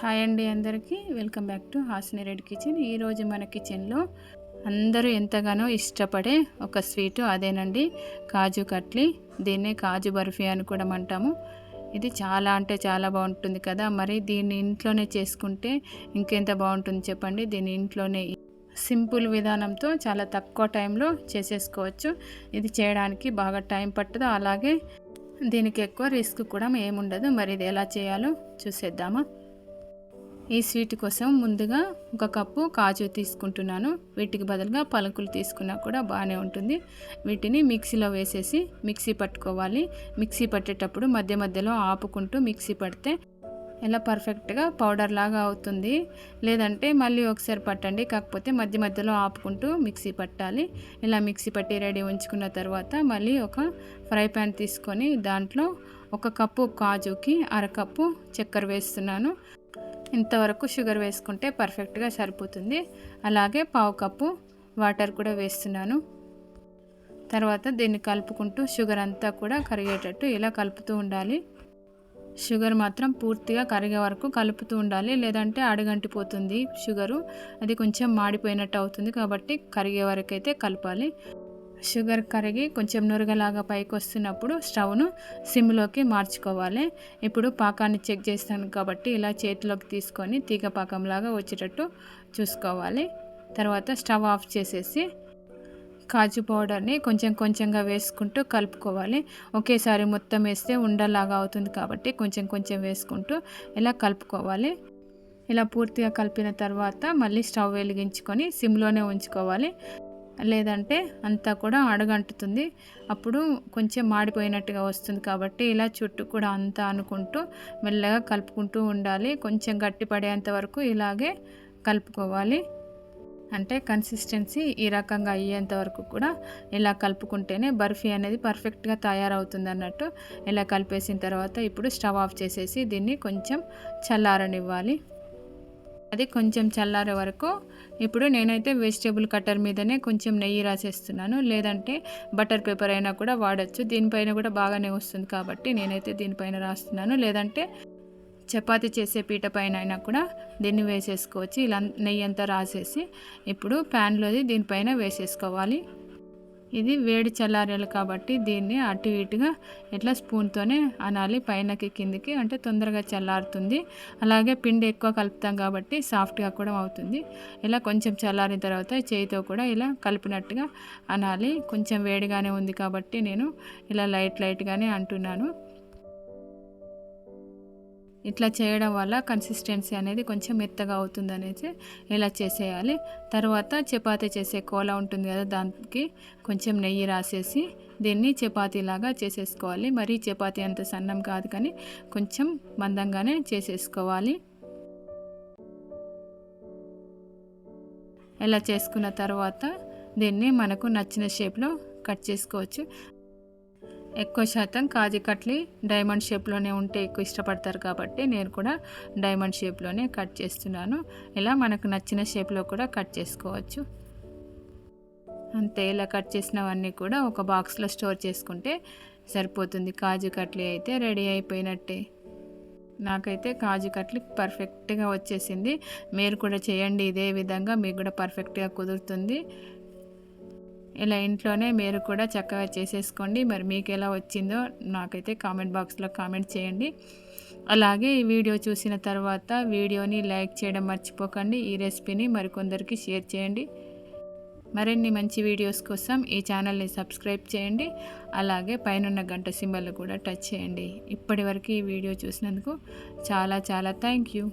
Hi అండి అందరికీ. Welcome back to Hasini red kitchen. ఈరోజు మన కిచెన్లో అందరూ ఎంతగానో ఇష్టపడే ఒక స్వీటు అదేనండి. కాజు కట్లీ. దీన్నే కాజు బర్ఫీ అని కూడా అంటాము. ఇది చాలా అంటే చాలా బాగుంటుంది కదా. మరి దీన్ని ఇంట్లోనే చేసుకుంటే ఇంకెంత బాగుంటుంది చెప్పండి? దీన్ని ఇంట్లోనే సింపుల్ విధానంతో చాలా తక్కువ టైంలో చేసేసుకోవచ్చు. ఇది చేయడానికి బాగా టైం పట్టదు. అలాగే దీనికి ఎక్కువ రిస్క్ కూడా ఏముండదు. మరి ఇది ఎలా చేయాలో చూసేద్దామా? ఈ స్వీట్ కోసం ముందుగా ఒక కప్పు కాజు తీసుకుంటున్నాను. వీటికి బదులుగా పలుకులు తీసుకున్నా కూడా బాగానే ఉంటుంది. వీటిని మిక్సీలో వేసేసి మిక్సీ పట్టుకోవాలి. మిక్సీ పట్టేటప్పుడు మధ్య మధ్యలో ఆపుకుంటూ మిక్సీ పడితే ఇలా పర్ఫెక్ట్గా పౌడర్ లాగా అవుతుంది. లేదంటే మళ్ళీ ఒకసారి పట్టండి కాకపోతే మధ్య మధ్యలో ఆపుకుంటూ మిక్సీ పట్టాలి. ఇలా మిక్సీ పట్టి రెడీ ఉంచుకున్న తర్వాత మళ్ళీ ఒక ఫ్రై ప్యాన్ తీసుకొని దాంట్లో ఒక కప్పు కాజుకి అరకప్పు చక్కెర వేస్తున్నాను. ఇంతవరకు షుగర్ వేసుకుంటే పర్ఫెక్ట్గా సరిపోతుంది. అలాగే పావు కప్పు వాటర్ కూడా వేస్తున్నాను. తర్వాత దీన్ని కలుపుకుంటూ షుగర్ అంతా కూడా కరిగేటట్టు ఇలా కలుపుతూ ఉండాలి. షుగర్ మాత్రం పూర్తిగా కరిగే వరకు కలుపుతూ ఉండాలి. లేదంటే అడుగంటిపోతుంది షుగరు. అది కొంచెం మాడిపోయినట్టు అవుతుంది కాబట్టి కరిగే వరకు అయితే కలపాలి. షుగర్ కరిగి కొంచెం నురగలాగా పైకి వస్తున్నప్పుడు స్టవ్ను సిమ్లోకి మార్చుకోవాలి. ఇప్పుడు పాకాన్ని చెక్ చేస్తాను కాబట్టి ఇలా చేతిలోకి తీసుకొని తీగ పాకంలాగా వచ్చేటట్టు చూసుకోవాలి. తర్వాత స్టవ్ ఆఫ్ చేసేసి కాజు పౌడర్ని కొంచెం కొంచెంగా వేసుకుంటూ కలుపుకోవాలి. ఒకేసారి మొత్తం వేస్తే ఉండలాగా అవుతుంది కాబట్టి కొంచెం కొంచెం వేసుకుంటూ ఇలా కలుపుకోవాలి. ఇలా పూర్తిగా కలిపిన తర్వాత మళ్ళీ స్టవ్ వెలిగించుకొని సిమ్లోనే ఉంచుకోవాలి. లేదంటే అంతా కూడా అడగంటుతుంది. అప్పుడు కొంచెం మాడిపోయినట్టుగా వస్తుంది కాబట్టి ఇలా చుట్టూ కూడా అంతా అనుకుంటూ మెల్లగా కలుపుకుంటూ ఉండాలి. కొంచెం గట్టిపడేంత వరకు ఇలాగే కలుపుకోవాలి. అంటే కన్సిస్టెన్సీ ఈ రకంగా అయ్యేంత వరకు కూడా ఇలా కలుపుకుంటేనే బర్ఫీ అనేది పర్ఫెక్ట్గా తయారవుతుంది అన్నట్టు ఇలా కలిపేసిన తర్వాత ఇప్పుడు స్టవ్ ఆఫ్ చేసేసి దీన్ని కొంచెం చల్లారనివ్వాలి. అది కొంచెం చల్లారే వరకు ఇప్పుడు నేనైతే వెజిటేబుల్ కట్టర్ మీదనే కొంచెం నెయ్యి రాసేస్తున్నాను. లేదంటే బటర్ పేపర్ అయినా కూడా వాడచ్చు. దీనిపైన కూడా బాగానే వస్తుంది కాబట్టి నేనైతే దీనిపైన రాస్తున్నాను. లేదంటే చపాతి చేసే పీట పైన అయినా కూడా దీన్ని వేసేసుకోవచ్చు. ఇలా నెయ్యి అంతా రాసేసి ఇప్పుడు ప్యాన్లోది దీనిపైన వేసేసుకోవాలి. ఇది వేడి చల్లారాలి కాబట్టి దీన్ని అటు ఇటుగా ఇట్లా స్పూన్తోనే అనాలి. పైనకి కిందికి అంటే తొందరగా చల్లారుతుంది. అలాగే పిండి ఎక్కువ కలుపుతాం కాబట్టి సాఫ్ట్గా కూడా అవుతుంది. ఇలా కొంచెం చల్లారిన తర్వాత చేయితో కూడా ఇలా కలిపినట్టుగా అనాలి. కొంచెం వేడిగానే ఉంది కాబట్టి నేను ఇలా లైట్ లైట్గానే అంటున్నాను. ఇట్లా చేయడం వల్ల కన్సిస్టెన్సీ అనేది కొంచెం మెత్తగా అవుతుంది అనేసి ఇలా చేసేయాలి. తర్వాత చపాతీ చేసే కోల ఉంటుంది కదా దానికి కొంచెం నెయ్యి రాసేసి దీన్ని చపాతీలాగా చేసేసుకోవాలి. మరీ చపాతీ అంత సన్నం కాదు కానీ కొంచెం మందంగానే చేసేసుకోవాలి. ఇలా చేసుకున్న తర్వాత దీన్ని మనకు నచ్చిన షేప్లో కట్ చేసుకోవచ్చు. ఎక్కువ శాతం కాజు కట్లీ డైమండ్ షేప్లోనే ఉంటే ఎక్కువ ఇష్టపడతారు కాబట్టి నేను కూడా డైమండ్ షేప్లోనే కట్ చేస్తున్నాను. ఇలా మనకు నచ్చిన షేప్లో కూడా కట్ చేసుకోవచ్చు. అంతే ఇలా కట్ చేసినవన్నీ కూడా ఒక బాక్స్లో స్టోర్ చేసుకుంటే సరిపోతుంది. కాజు కట్లీ అయితే రెడీ అయిపోయినట్టే. నాకైతే కాజు కట్లీ పర్ఫెక్ట్గా వచ్చేసింది. మీరు కూడా చేయండి ఇదే విధంగా మీకు కూడా పర్ఫెక్ట్గా కుదురుతుంది. ఇలా ఇంట్లోనే మీరు కూడా చక్కగా చేసేసుకోండి. మరి మీకు ఎలా వచ్చిందో నాకైతే కామెంట్ బాక్స్లో కామెంట్ చేయండి. అలాగే ఈ వీడియో చూసిన తర్వాత వీడియోని లైక్ చేయడం మర్చిపోకండి. ఈ రెసిపీని మరికొందరికి షేర్ చేయండి. మరిన్ని మంచి వీడియోస్ కోసం ఈ ఛానల్ని సబ్స్క్రైబ్ చేయండి. అలాగే పైనున్న గంట సింబల్ కూడా టచ్ చేయండి. ఇప్పటి వరకు ఈ వీడియో చూసినందుకు చాలా చాలా థ్యాంక్ యూ.